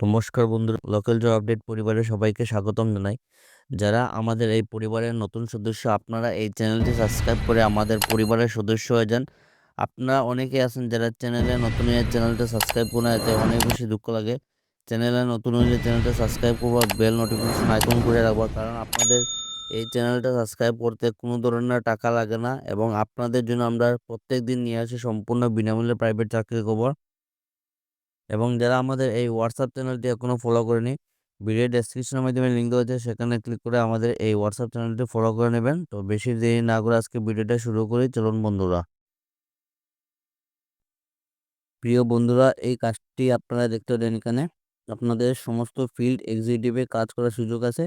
নমস্কার বন্ধুরা। Local job update পরিবারের সবাইকে স্বাগতম জানাই। যারা আমাদের এই পরিবারের নতুন সদস্য, আপনারা এই চ্যানেলটি সাবস্ক্রাইব করে আমাদের পরিবারের সদস্য হয়ে যান। আপনারা অনেকে আছেন যারা চ্যানেলে নতুন হয়ে চ্যানেলটা সাবস্ক্রাইব করে এতে অনেক বেশি দুঃখ লাগে। চ্যানেলে নতুন হলে চ্যানেলটা সাবস্ক্রাইব করব বেল নোটিফিকেশন আইকন করে রাখব, কারণ আপনাদের এই চ্যানেলটা সাবস্ক্রাইব করতে কোনো ধরনের টাকা লাগে না এবং আপনাদের জন্য আমরা প্রত্যেক দিন নিয়ে আসি সম্পূর্ণ বিনামূল্যে প্রাইভেট চাকরির খবর এবং যারা আমাদের এই হোয়াটসঅ্যাপ চ্যানেলটি এখনও ফলো করেনি ভিডিও ডেসক্রিপশনের মাধ্যমে লিঙ্ক দেওয়া আছে, সেখানে ক্লিক করে আমাদের এই হোয়াটসঅ্যাপ চ্যানেলটি ফলো করে নেবেন। তো বেশি দেরি না করে আজকে ভিডিওটা শুরু করি, চলুন বন্ধুরা। প্রিয় বন্ধুরা, এই কাজটি আপনারা দেখতে দেন এখানে। আপনাদের সমস্ত ফিল্ড এক্সিকিউটিভে কাজ করার সুযোগ আছে।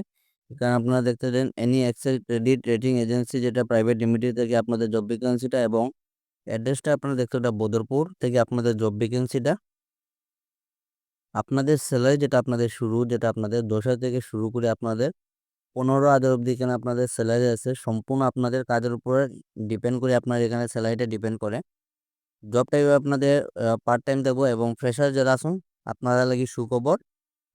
এখানে আপনারা দেখতে দেন any excel credit rating agency যেটা প্রাইভেট লিমিটেড থেকে আপনাদের জব ভ্যাকেন্সিটা এবং অ্যাড্রেসটা আপনারা দেখতে ওটা বদরপুর থেকে আপনাদের জব ভ্যাকেন্সিটা আপনাদের স্যালারি যেটা আপনাদের শুরু, যেটা আপনাদের দশ থেকে শুরু করে আপনাদের পনেরো হাজার অবধি এখানে আপনাদের স্যালারি আছে, সম্পূর্ণ আপনাদের কাজের উপরে ডিপেন্ড করে আপনার এখানে স্যালারিটা ডিপেন্ড করে। জব টাইপ আপনাদের পার্ট টাইম দেবো এবং ফ্রেশার যারা আসুন, আপনারা লাগি সুখবর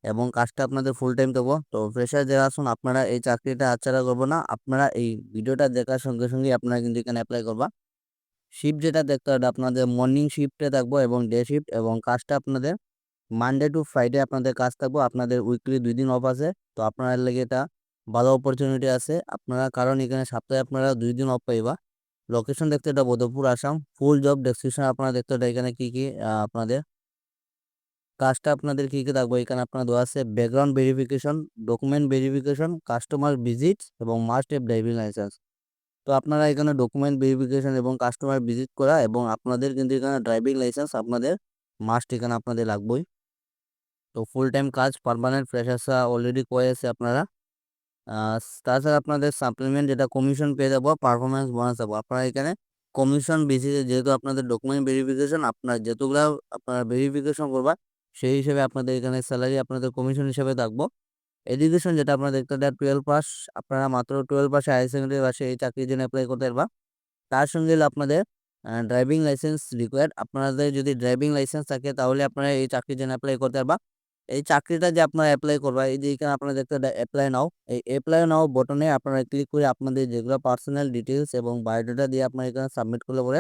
এবং কাজটা আপনাদের ফুল টাইম দেবো। তো ফ্রেশার যারা আসুন, আপনারা এই চাকরিটা আচ্ছাড়া করব না, আপনারা এই ভিডিওটা দেখার সঙ্গে সঙ্গে আপনারা কিন্তু এখানে অ্যাপ্লাই করবা। শিফট যেটা দেখতে হবে, আপনাদের মর্নিং শিফটে থাকব এবং ডে শিফট এবং কাজটা আপনাদের মানডে টু ফ্রাইডে আপনাদের কাজ থাকব। আপনাদের উইকলি দুই দিন অফ আছে। তো আপনার লেগে এটা ভালো অপরচুনিটি আছে। আপনারা, কারণ এখানে সপ্তাহে আপনারা দুই দিন অফ পাইবা। লোকেশন দেখতে এটা Bodhpur, Assam. Full job description আপনারা দেখতে এটা এখানে কি কি আপনাদের কাজটা আপনাদের কী কী থাকব? এখানে আপনার দেওয়া আছে background verification document verification customer visit এবং মাস্ট এফ ড্রাইভিং লাইসেন্স তো আপনারা এখানে ডকুমেন্ট ভেরিফিকেশন এবং কাস্টমার ভিজিট করা এবং আপনাদের কিন্তু এখানে ড্রাইভিং লাইসেন্স আপনাদের মাস্ট এখানে আপনাদের লাগবেই। তো ফুল টাইম কাজ পারমানেন্ট ফ্রেশার্সরা অলরেডি করে আছে আপনারা। তাছাড়া আপনাদের সাপ্লিমেন্ট যেটা কমিশন পেয়ে যাব পারফরমেন্স বোনাস যাব আপনারা এখানে কমিশন বেসিসে যেহেতু আপনাদের ডকুমেন্ট ভেরিফিকেশন আপনার যেহেতুগুলো আপনারা ভেরিফিকেশন করবা, সেই হিসেবে আপনাদের এখানে স্যালারি আপনাদের কমিশন হিসেবে থাকব। এডুকেশন যেটা আপনারা দেখতে দেন টুয়েলভ পাস আপনারা মাত্র টুয়েলভ পাসে হায়ার সেকেন্ডারি পাশে এই চাকরির জন্য অ্যাপ্লাই করতে পারবা। তার সঙ্গে আপনাদের ড্রাইভিং লাইসেন্স রিকোয়ার্ড আপনাদের যদি ড্রাইভিং লাইসেন্স থাকে, তাহলে আপনারা এই চাকরির জন্য অ্যাপ্লাই করতে পারবা। এই চাকরিটা যে আপনারা অ্যাপ্লাই করবা, এই যে এখানে আপনারা দেখতে অ্যাপ্লাই নাও এই অ্যাপ্লাই নাও বটনে আপনারা ক্লিক করে আপনাদের যেগুলো পার্সোনাল ডিটেলস এবং বায়োডাটা দিয়ে আপনারা এখানে সাবমিট করলে পরে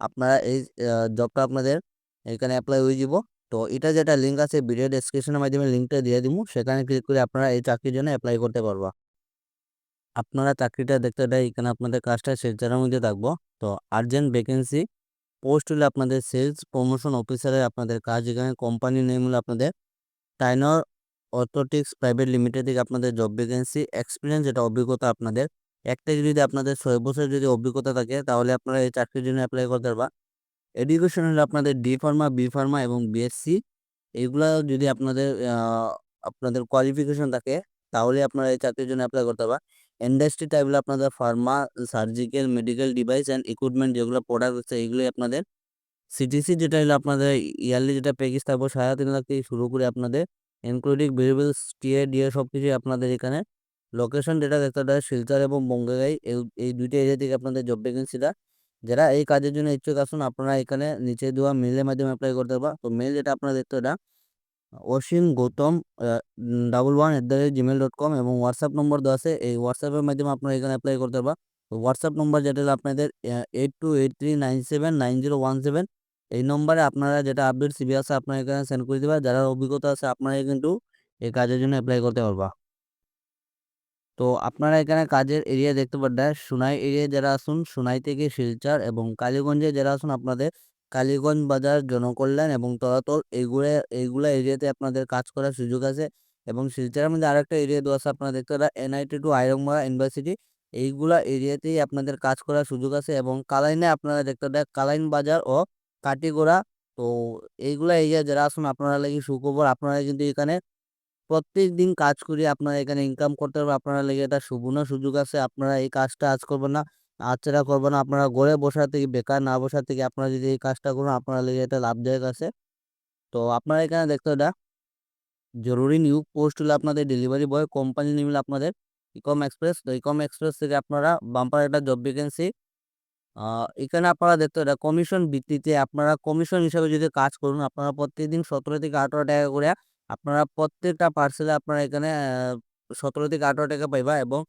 আপনারা এই জবটা আপনাদের এখানে অ্যাপ্লাই হয়ে যাব। তো এটা যেটা লিঙ্ক আছে ভিডিও ডেসক্রিপশনের মাধ্যমে লিঙ্কটা দিয়ে দিব, সেখানে ক্লিক করে আপনারা এই চাকরির জন্য অ্যাপ্লাই করতে পারবা। আপনারা চাকরিটা দেখতে দেয় এখানে আপনাদের কাজটা শিলচরের মধ্যে থাকব। তো আর্জেন্ট ভ্যাকেন্সি পোস্ট হলে আপনাদের সেলস প্রমোশন অফিসারের আপনাদের কাজ এখানে কোম্পানি নেম হলে আপনাদের টাইনর অর্থোটিক্স প্রাইভেট লিমিটেড থেকে আপনাদের জব ভ্যাকেন্সি এক্সপিরিয়েন্স যেটা অভিজ্ঞতা আপনাদের। একটা যদি আপনাদের ছয় বছর যদি অভিজ্ঞতা থাকে, তাহলে আপনারা এই চাকরির জন্য অ্যাপ্লাই করতে পারবা। এডুকেশন হলে আপনাদের ডি ফার্মা বি ফার্মা এবং বিএসসি এগুলা যদি আপনাদের আপনাদের কোয়ালিফিকেশন থাকে, তাহলে আপনারা এই চাকরির জন্য অ্যাপ্লাই করতে পারবা। ইন্ডাস্ট্রি টাইপ হলে আপনাদের pharma surgical medical device and equipment যেগুলো প্রোডাক্ট হচ্ছে এগুলোই আপনাদের সিটিসি যেটা হলো আপনাদের ইয়ারলি যেটা প্যাকেজ থাকবে সাড়ে তিন লাখ থেকে শুরু করে আপনাদের ইনক্লুডিং ভেরিয়েবলস টিএ ডিএ সব কিছুই আপনাদের এখানে। লোকেশন যেটা দেখতে পারেন শিলচর এবং বঙ্গাই এই দুইটা এরিয়া থেকে আপনাদের জব ভ্যাকেন্সিটা যারা এই কাজের জন্য ইচ্ছুক আসুন আপনারা এখানে নিচে দেওয়া মেলের মাধ্যমে অ্যাপ্লাই করতে পারবা তো মেল যেটা আপনারা দেখতে এটা Asim Gautam double one at the rate Gmail dot com এবং হোয়াটসঅ্যাপ নম্বর দেওয়া আছে। এই হোয়াটসঅ্যাপের মাধ্যমে আপনারা এখানে অ্যাপ্লাই করতে পারবা তো হোয়াটসঅ্যাপ নম্বর যেটা আপনাদের eight two eight three nine seven nine zero one seven এই নম্বরে আপনারা যেটা আপডেট সিবি আছে আপনারা এখানে সেন্ড করে দেবেন যারা অভিজ্ঞতা আছে আপনারা কিন্তু এই কাজের জন্য অ্যাপ্লাই করতে পারবা। তো আপনারা এখানে কাজের এরিয়া দেখতে পারেন সোনাই এরিয়া যারা আসুন সোনাই থেকে শিলচর এবং কালীগঞ্জে যারা আসুন আপনাদের কালীগঞ্জ বাজার, জনকল্যাণ এবং তলাতল এইগুলো, এইগুলা এরিয়াতে আপনাদের কাজ করার সুযোগ আছে এবং শিলচরের মধ্যে আরেকটা এরিয়া দেওয়া আছে আপনারা দেখতে পারেন এনআইটি টু আইরংমারা ইউনিভার্সিটি এইগুলা এরিয়াতেই আপনাদের কাজ করার সুযোগ আছে এবং কালাইনে আপনারা দেখতে পারেন কালাইন বাজার ও কাটিগোড়া তো এইগুলা এরিয়া যারা আসুন আপনারা লাগি সুখবর, আপনারা কিন্তু এখানে প্রত্যেক দিন কাজ করে, আপনারা এখানে ইনকাম করতে পারবেন, আপনারা লেগে এটা সুবর্ণ সুযোগ আছে, আপনারা এই কাজটা আজ করবেন না আচ্ছা করবেন না, আপনারা ঘরে বসা থেকে, বেকার না বসা থেকে আপনারা যদি এই কাজটা করুন, আপনারা লেগে এটা লাভদায়ক আছে। তো আপনারা এখানে দেখতে এটা জরুরি নিয়োগ পোস্ট হলে আপনাদের ডেলিভারি বয় কোম্পানি নিলে আপনাদের ইকম এক্সপ্রেস তো ইকম এক্সপ্রেস থেকে আপনারা বাম্পার একটা জব ভ্যাকেন্সি এখানে আপনারা দেখতে এটা কমিশন ভিত্তিতে আপনারা কমিশন হিসাবে যদি কাজ করুন, আপনারা প্রত্যেকদিন সতেরো থেকে আঠারো টাকা করে আপনারা প্রত্যেকটা পার্সেলে আপনারা এখানে সতেরো থেকে আঠারো টাকা পাইবা এবং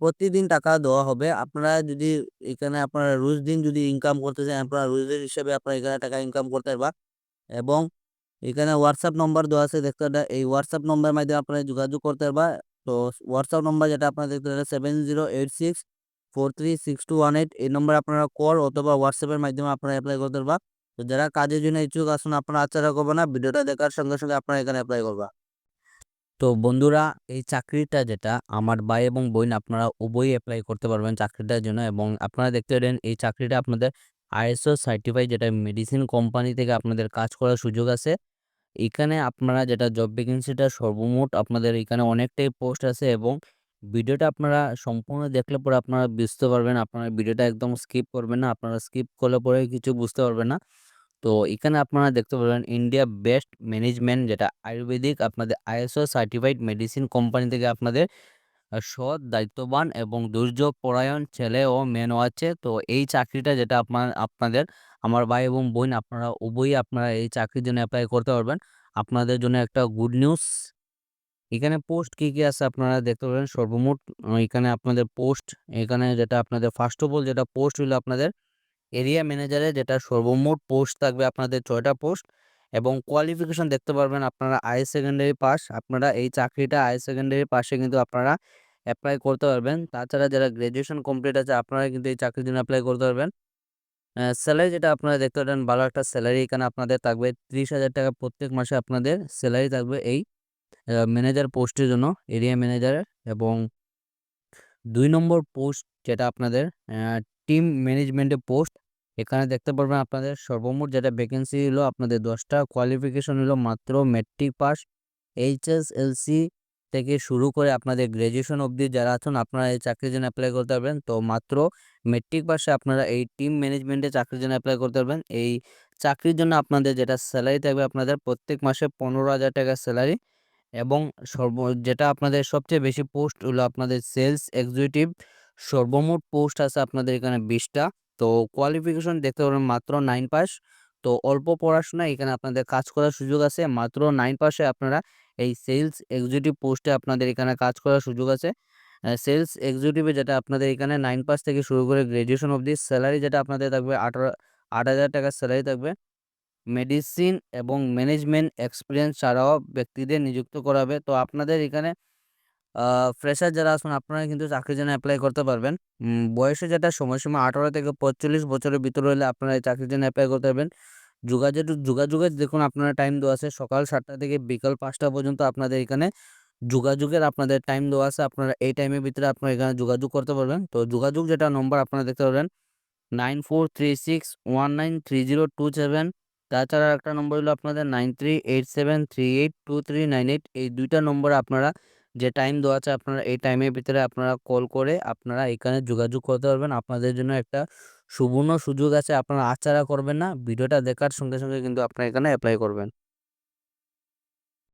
প্রতিদিন টাকা দেওয়া হবে। আপনারা যদি এখানে আপনারা রোজ দিন যদি ইনকাম করতে চান, আপনারা রোজ দিন হিসেবে আপনারা এখানে টাকা ইনকাম করতে পারবা এবং এখানে হোয়াটসঅ্যাপ নম্বর দেওয়া আছে, দেখতে এই হোয়াটসঅ্যাপ নম্বরের মাধ্যমে আপনারা যোগাযোগ করতে পারবা। তো হোয়াটসঅ্যাপ নম্বর যেটা আপনারা দেখতে seven zero eight six four three six two one eight এই নম্বরে আপনারা কল অথবা হোয়াটসঅ্যাপের মাধ্যমে আপনারা অ্যাপ্লাই করতে পারবা। তো যারা কাজের জন্য ইচ্ছুক আসুন, আপনারা আচ্ছা করবে না, ভিডিওটা দেখার সঙ্গে সঙ্গে আপনারা এখানে অ্যাপ্লাই করবা। তো বন্ধুরা, এই চাকরিটা যেটা, আমার ভাই এবং বোন আপনারা উভয়ই অ্যাপ্লাই করতে পারবেন চাকরিটার জন্য এবং আপনারা দেখতে পারেন এই চাকরিটা আপনাদের আইএসও সার্টিফাইড যেটা মেডিসিন কোম্পানি থেকে আপনাদের কাজ করার সুযোগ আছে। এখানে আপনারা যেটা জব ভ্যাকেন্সিটা সর্বমোট আপনাদের এখানে অনেকটাই পোস্ট আছে এবং ভিডিওটা আপনারা সম্পূর্ণ দেখলে পরে আপনারা বুঝতে পারবেন, আপনারা ভিডিওটা একদম স্কিপ করবেন না, আপনারা স্কিপ করলে পরে কিছু বুঝতে পারবেন না। তো এখানে আপনারা দেখতে পারবেন ইন্ডিয়া বেস্ট ম্যানেজমেন্ট যেটা আয়ুর্বেদিক আপনাদের আইএসও সার্টিফাইড মেডিসিন কোম্পানি থেকে আপনাদের সৎ, দায়িত্ববান এবং দুর্যোগ পরায়ণ ছেলে ও মেয়েও আছে তো এই চাকরিটা যেটা আপনার, আপনাদের, আমার ভাই এবং বোন, আপনারা উভয়ই আপনারা এই চাকরির জন্য অ্যাপ্লাই করতে পারবেন। আপনাদের জন্য একটা গুড নিউজ এখানে পোস্ট কি কি আছে আপনারা দেখতে পাবেন। সর্বমোট এখানে আপনাদের পোস্ট এখানে যেটা আপনাদের ফার্স্ট অফ অল যেটা পোস্ট হলো আপনাদের এরিয়া ম্যানেজারে যেটা সর্বমোট পোস্ট থাকবে আপনাদের ছয়টা পোস্ট এবং কোয়ালিফিকেশন দেখতে পারবেন আপনারা আই সেকেন্ডারি পাস আপনারা এই চাকরিটা আই সেকেন্ডারি পাশে কিন্তু আপনারা অ্যাপ্লাই করতে পারবেন। তাছাড়া যারা গ্র্যাজুয়েশন কমপ্লিট আছে আপনারা কিন্তু এই চাকরির জন্য অ্যাপ্লাই করতে পারবেন। স্যালারি যেটা আপনারা দেখতে পারেন ভালো একটা স্যালারি এখানে আপনাদের থাকবে। ত্রিশ হাজার টাকা প্রত্যেক মাসে আপনাদের স্যালারি থাকবে এই ম্যানেজার পোস্টের জন্য এরিয়া ম্যানেজার এবং দুই নম্বর পোস্ট যেটা আপনাদের টিম ম্যানেজমেন্টের পোস্ট এখানে দেখতে পারবেন আপনাদের সর্বমোট যেটা ভ্যাকেন্সি হলো আপনাদের দশটা কোয়ালিফিকেশন হলো মাত্র মেট্রিক পাস এইচএসএলসি থেকে শুরু করে আপনাদের গ্র্যাজুয়েশন অবধি যারা আছেন আপনারা এই চাকরির জন্য অ্যাপ্লাই করতে পারবেন। তো মাত্র মেট্রিক পাসে আপনারা এই টিম ম্যানেজমেন্টে চাকরির জন্য অ্যাপ্লাই করতে পারবেন। এই চাকরির জন্য আপনাদের যেটা স্যালারি থাকবে আপনাদের প্রত্যেক মাসে পনেরো হাজার টাকা স্যালারি এবং সর্ব, যেটা আপনাদের সবচেয়ে বেশি পোস্ট হলো আপনাদের সেলস এক্সিকিউটিভ, সর্বমোট পোস্ট আছে আপনাদের এখানে বিশটা। তো কোয়ালিফিকেশন দেখতে পারেন মাত্র নাইন পাস। তো অল্প পড়াশোনা এখানে আপনাদের কাজ করার সুযোগ আছে। মাত্র নাইন পাসে আপনারা এই সেলস এক্সিকিউটিভ পোস্টে আপনাদের এখানে কাজ করার সুযোগ আছে। সেলস এক্সিকিউটিভে যেটা আপনাদের এখানে নাইন পাস থেকে শুরু করে গ্র্যাজুয়েশন অবধি স্যালারি যেটা আপনাদের থাকবে আঠারো, আট হাজার টাকার স্যালারি থাকবে। মেডিসিন এবং ম্যানেজমেন্ট এক্সপিরিয়েন্স ছাড়াও ব্যক্তিদের নিযুক্ত করা হবে তো আপনাদের এখানে ফ্রেশার যারা আছেন, আপনারা কিন্তু চাকরির জন্য অ্যাপ্লাই করতে পারবেন। বয়সে যেটা সময়সীমা আঠারো থেকে পঁয়তাল্লিশ বছরের ভিতরে হলে আপনারা এই চাকরির জন্য অ্যাপ্লাই করতে পারবেন। যোগাযোগ যোগাযোগের দেখুন আপনারা টাইম দেওয়া আছে। সকাল সাতটা থেকে বিকাল পাঁচটা পর্যন্ত আপনাদের এখানে যোগাযোগের আপনাদের টাইম দেওয়া আছে। আপনারা এই টাইমের ভিতরে আপনারা এখানে যোগাযোগ করতে পারবেন। তো যোগাযোগ যেটা নম্বর আপনারা দেখতে পারবেন nine four three six one nine three zero two seven তাছাড়া একটা নম্বর হলো আপনাদের nine three eight seven three eight two three nine eight এই দুইটা নম্বরে আপনারা যে টাইম দেওয়া আছে আপনারা এই টাইমের ভিতরে আপনারা কল করে আপনারা এখানে যোগাযোগ করতে পারবেন। আপনাদের জন্য একটা সুবর্ণ সুযোগ আছে, আপনারা আচারা করবেন না, ভিডিওটা দেখার সঙ্গে সঙ্গে কিন্তু আপনারা এখানে অ্যাপ্লাই করবেন।